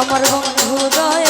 আমার বন্ধু দয়া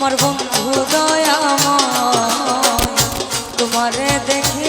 তোমার বন্ধু দয়াময়। তোমারে দেখে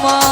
vamos.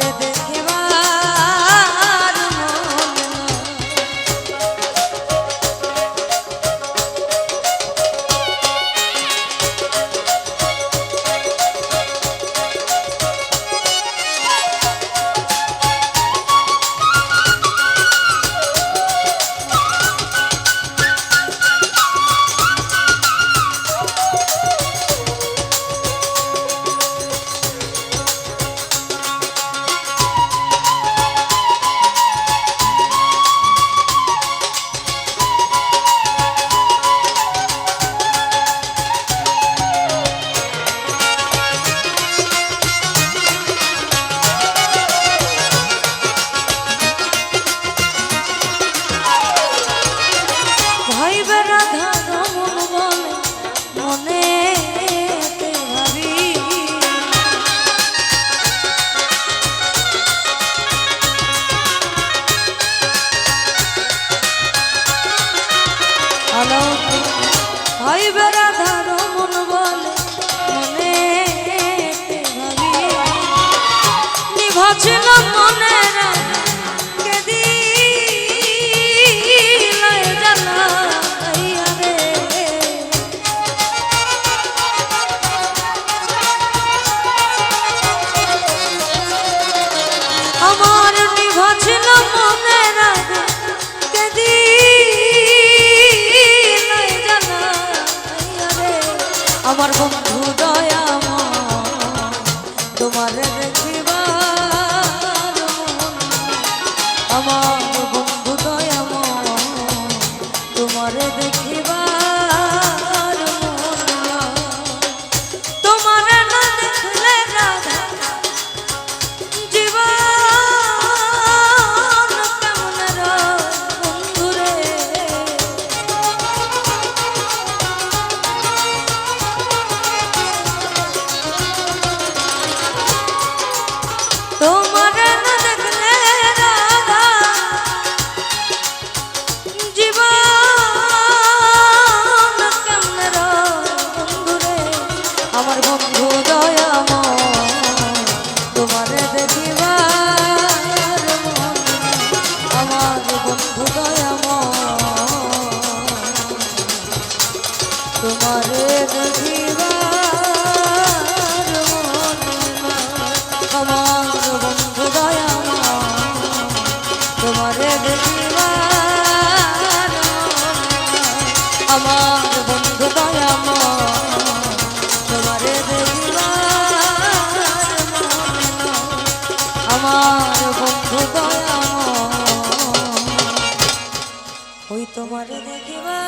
le decimos. baby আমার আমার বন্ধু দয়াময়। তোমার দেখিবা